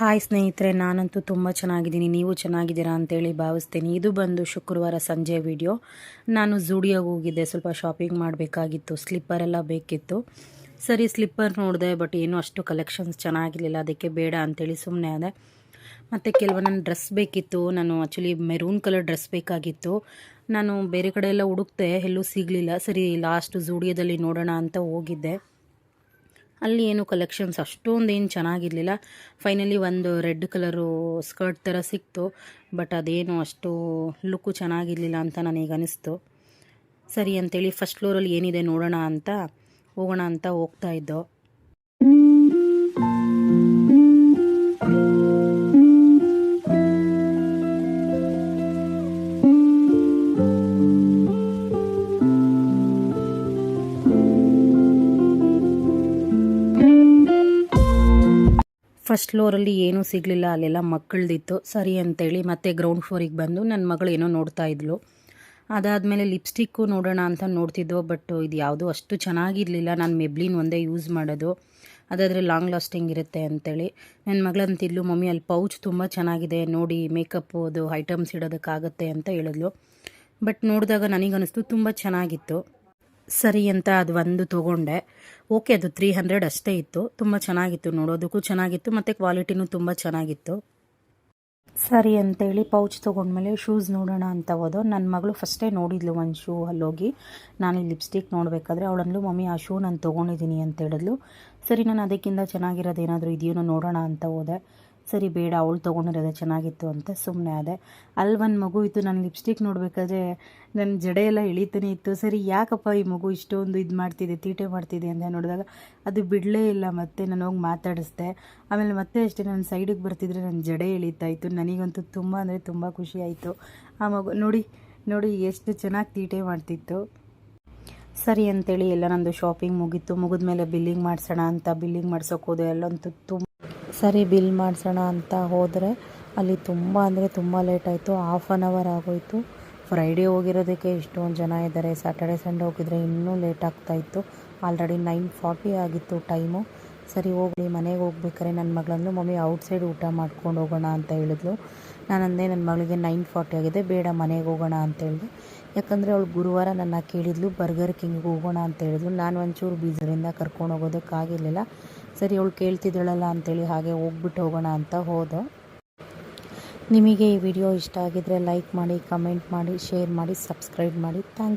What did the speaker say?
Hi ಸ್ನೇಹಿತರೆ, ನಾನಂತೂ ತುಂಬ ಚೆನ್ನಾಗಿದ್ದೀನಿ. ನೀವು ಚೆನ್ನಾಗಿದ್ದೀರಾ ಅಂತೇಳಿ ಭಾವಿಸ್ತೀನಿ. ಇದು ಬಂದು ಶುಕ್ರವಾರ ಸಂಜೆ ವಿಡಿಯೋ. ನಾನು ಝೂಡಿಯೋಗೆ ಹೋಗಿದ್ದೆ. ಸ್ವಲ್ಪ ಶಾಪಿಂಗ್ ಮಾಡಬೇಕಾಗಿತ್ತು. ಸ್ಲಿಪ್ಪರ್ ಎಲ್ಲ ಬೇಕಿತ್ತು. ಸರಿ ಸ್ಲಿಪ್ಪರ್ ನೋಡಿದೆ ಬಟ್ ಏನೂ ಅಷ್ಟು ಕಲೆಕ್ಷನ್ಸ್ ಚೆನ್ನಾಗಿರಲಿಲ್ಲ. ಅದಕ್ಕೆ ಬೇಡ ಅಂತೇಳಿ ಸುಮ್ಮನೆ ಆದೆ. ಮತ್ತು ಕೆಲವೊಂದೊಂದು ಡ್ರೆಸ್ ಬೇಕಿತ್ತು. ನಾನು ಆ್ಯಕ್ಚುಲಿ ಮೆರೂನ್ ಕಲರ್ ಡ್ರೆಸ್ ಬೇಕಾಗಿತ್ತು. ನಾನು ಬೇರೆ ಕಡೆ ಎಲ್ಲ ಹುಡುಕ್ತೆ ಎಲ್ಲೂ ಸಿಗಲಿಲ್ಲ. ಸರಿ ಲಾಸ್ಟ್ ಜೂಡಿಯೋದಲ್ಲಿ ನೋಡೋಣ ಅಂತ ಹೋಗಿದ್ದೆ. ಅಲ್ಲಿ ಏನು ಕಲೆಕ್ಷನ್ಸ್ ಅಷ್ಟೊಂದೇನು ಚೆನ್ನಾಗಿರಲಿಲ್ಲ. ಫೈನಲಿ ಒಂದು ರೆಡ್ ಕಲರು ಸ್ಕರ್ಟ್ ಥರ ಸಿಕ್ತು ಬಟ್ ಅದೇನು ಅಷ್ಟು ಲುಕ್ಕು ಚೆನ್ನಾಗಿರಲಿಲ್ಲ ಅಂತ ನನಗೆ ಅನಿಸ್ತು. ಸರಿ ಅಂತೇಳಿ ಫಸ್ಟ್ ಫ್ಲೋರಲ್ಲಿ ಏನಿದೆ ನೋಡೋಣ ಅಂತ, ಹೋಗೋಣ ಅಂತ ಹೋಗ್ತಾ ಇದ್ದೋ. ಫಸ್ಟ್ ಫ್ಲೋರಲ್ಲಿ ಏನೂ ಸಿಗಲಿಲ್ಲ, ಅಲ್ಲೆಲ್ಲ ಮಕ್ಕಳದಿತ್ತು. ಸರಿ ಅಂತೇಳಿ ಮತ್ತೆ ಗ್ರೌಂಡ್ ಫ್ಲೋರಿಗೆ ಬಂದು ನನ್ನ ಮಗಳು ಏನೋ ನೋಡ್ತಾ ಇದ್ಲು. ಅದಾದಮೇಲೆ ಲಿಪ್ಸ್ಟಿಕ್ಕು ನೋಡೋಣ ಅಂತ ನೋಡ್ತಿದ್ದೋ ಬಟ್ ಇದು ಯಾವುದೂ ಅಷ್ಟು ಚೆನ್ನಾಗಿರಲಿಲ್ಲ. ನಾನು ಮೆಬ್ಲಿನ್ ಒಂದೇ ಯೂಸ್ ಮಾಡೋದು. ಅದಾದರೆ ಲಾಂಗ್ ಲಾಸ್ಟಿಂಗ್ ಇರುತ್ತೆ ಅಂತೇಳಿ. ನನ್ನ ಮಗಳಂತಿದ್ಲು ಮಮ್ಮಿ, ಅಲ್ಲಿ ಪೌಚ್ ತುಂಬ ಚೆನ್ನಾಗಿದೆ. ನೋಡಿ ಮೇಕಪ್ಪು ಅದು ಐಟಮ್ಸ್ ಇಡೋದಕ್ಕಾಗತ್ತೆ ಅಂತ ಹೇಳಿದ್ಲು. ಬಟ್ ನೋಡಿದಾಗ ನನಗನ್ನಿಸ್ತು ತುಂಬ ಚೆನ್ನಾಗಿತ್ತು. ಸರಿ ಅಂತ ಅದು ಒಂದು ತೊಗೊಂಡೆ. ಓಕೆ ಅದು ತ್ರೀ ಹಂಡ್ರೆಡ್ ಅಷ್ಟೇ ಇತ್ತು. ತುಂಬ ಚೆನ್ನಾಗಿತ್ತು ನೋಡೋದಕ್ಕೂ ಚೆನ್ನಾಗಿತ್ತು ಮತ್ತು ಕ್ವಾಲಿಟಿನೂ ತುಂಬ ಚೆನ್ನಾಗಿತ್ತು. ಸರಿ ಅಂತೇಳಿ ಪೌಚ್ ತೊಗೊಂಡ್ಮೇಲೆ ಶೂಸ್ ನೋಡೋಣ ಅಂತ ಹೋದೋ. ನನ್ನ ಮಗಳು ಫಸ್ಟೇ ನೋಡಿದ್ಲು ಒಂದು ಶೂ ಅಲ್ಲೋಗಿ. ನಾನು ಲಿಪ್ಸ್ಟಿಕ್ ನೋಡಬೇಕಾದ್ರೆ ಅವಳಂದ್ಲು, ಮಮ್ಮಿ, ಆ ಶೂ ನಾನು ತೊಗೊಂಡಿದ್ದೀನಿ ಅಂತ ಹೇಳಿದ್ಲು. ಸರಿ, ನಾನು ಅದಕ್ಕಿಂತ ಚೆನ್ನಾಗಿರೋದು ಏನಾದರೂ ಇದೆಯೋ ನೋಡೋಣ ಅಂತ ಹೋದೆ. ಸರಿ ಬೇಡ, ಅವಳು ತೊಗೊಂಡಿರೋದೇ ಚೆನ್ನಾಗಿತ್ತು ಅಂತ ಸುಮ್ಮನೆ ಆದೆ. ಅಲ್ಲಿ ಒಂದು ಮಗು ಇತ್ತು ನಾನು ಲಿಪ್ಸ್ಟಿಕ್ ನೋಡಬೇಕಾದ್ರೆ ನನ್ನ ಜಡೆ ಎಲ್ಲ ಇಳಿತಾನೆ ಇತ್ತು. ಸರಿ, ಯಾಕಪ್ಪ ಈ ಮಗು ಇಷ್ಟೊಂದು ಇದು ಮಾಡ್ತಿದೆ, ತೀಟೆ ಮಾಡ್ತಿದೆ ಅಂತ ನೋಡಿದಾಗ ಅದು ಬಿಡಲೇ ಇಲ್ಲ. ಮತ್ತೆ ನಾನು ಹೋಗಿ ಮಾತಾಡಿಸ್ದೆ. ಆಮೇಲೆ ಮತ್ತೆ ಅಷ್ಟೇ ನನ್ನ ಸೈಡಿಗೆ ಬರ್ತಿದ್ರೆ ನನ್ನ ಜಡೆ ಇಳಿತಾ ಇತ್ತು. ನನಗಂತೂ ತುಂಬ ಅಂದರೆ ತುಂಬ ಖುಷಿ ಆಯಿತು. ಆ ಮಗು, ನೋಡಿ ನೋಡಿ ಎಷ್ಟು ಚೆನ್ನಾಗಿ ತೀಟೆ ಮಾಡ್ತಿತ್ತು. ಸರಿ ಅಂತೇಳಿ ಎಲ್ಲ ನಂದು ಶಾಪಿಂಗ್ ಮುಗೀತು. ಮುಗಿದ್ಮೇಲೆ ಬಿಲ್ಲಿಂಗ್ ಮಾಡಿಸೋಣ ಅಂತ ಬಿಲ್ಲಿಂಗ್ ಮಾಡ್ಸೋಕೆ ಹೋದೆ. ಅಲ್ಲಂತೂ ತುಂಬ ಸರಿ ಬಿಲ್ ಮಾಡಿಸೋಣ ಅಂತ ಹೋದರೆ ಅಲ್ಲಿ ತುಂಬ ಅಂದರೆ ತುಂಬ ಲೇಟ್ ಆಯಿತು. ಹಾಫ್ ಆನ್ ಅವರ್ ಆಗೋಯಿತು. ಫ್ರೈಡೇ ಹೋಗಿರೋದಕ್ಕೆ ಇಷ್ಟೊಂದು ಜನ ಇದ್ದಾರೆ. ಸ್ಯಾಟರ್ಡೆ ಸಂಡೇ ಹೋಗಿದ್ರೆ ಇನ್ನೂ ಲೇಟ್ ಆಗ್ತಾಯಿತ್ತು ಆಲ್ರೆಡಿ ನೈನ್ ಫಾರ್ಟಿ ಆಗಿತ್ತು ಟೈಮು. ಸರಿ ಹೋಗ್ಲಿ ಮನೆಗೆ ಹೋಗ್ಬೇಕಾರೆ ನನ್ನ ಮಗಳಂದು ಮಮ್ಮಿ ಔಟ್ಸೈಡ್ ಊಟ ಮಾಡ್ಕೊಂಡು ಹೋಗೋಣ ಅಂತ ಹೇಳಿದ್ಲು. ನಾನು ಅಂದೆ ನನ್ನ ಮಗಳಿಗೆ ನೈನ್ ಫಾರ್ಟಿ ಆಗಿದೆ, ಬೇಡ ಮನೆಗೆ ಹೋಗೋಣ ಅಂತ ಹೇಳಿದೆ. ಯಾಕಂದರೆ ಅವಳು ಗುರುವಾರ ನನ್ನ ಕೇಳಿದ್ಲು, ಬರ್ಗರ್ ಕಿಂಗ್ಗೆ ಹೋಗೋಣ ಅಂತ ಹೇಳಿದ್ಲು. ನಾನು ಒಂಚೂರು ಬೀಜರಿಂದ ಕರ್ಕೊಂಡು ಹೋಗೋದಕ್ಕಾಗಿರಲಿಲ್ಲ ಸರಿ, ಅವಳು ಕೇಳ್ತಿದ್ದಾಳಲ್ಲ ಅಂತೇಳಿ ಹಾಗೆ ಹೋಗ್ಬಿಟ್ಟು ಹೋಗೋಣ ಅಂತ ಹೋದೆ. ನಿಮಗೆ ಈ ವಿಡಿಯೋ ಇಷ್ಟ ಆಗಿದ್ದರೆ ಲೈಕ್ ಮಾಡಿ, ಕಮೆಂಟ್ ಮಾಡಿ, ಶೇರ್ ಮಾಡಿ, ಸಬ್ಸ್ಕ್ರೈಬ್ ಮಾಡಿ. ಥ್ಯಾಂಕ್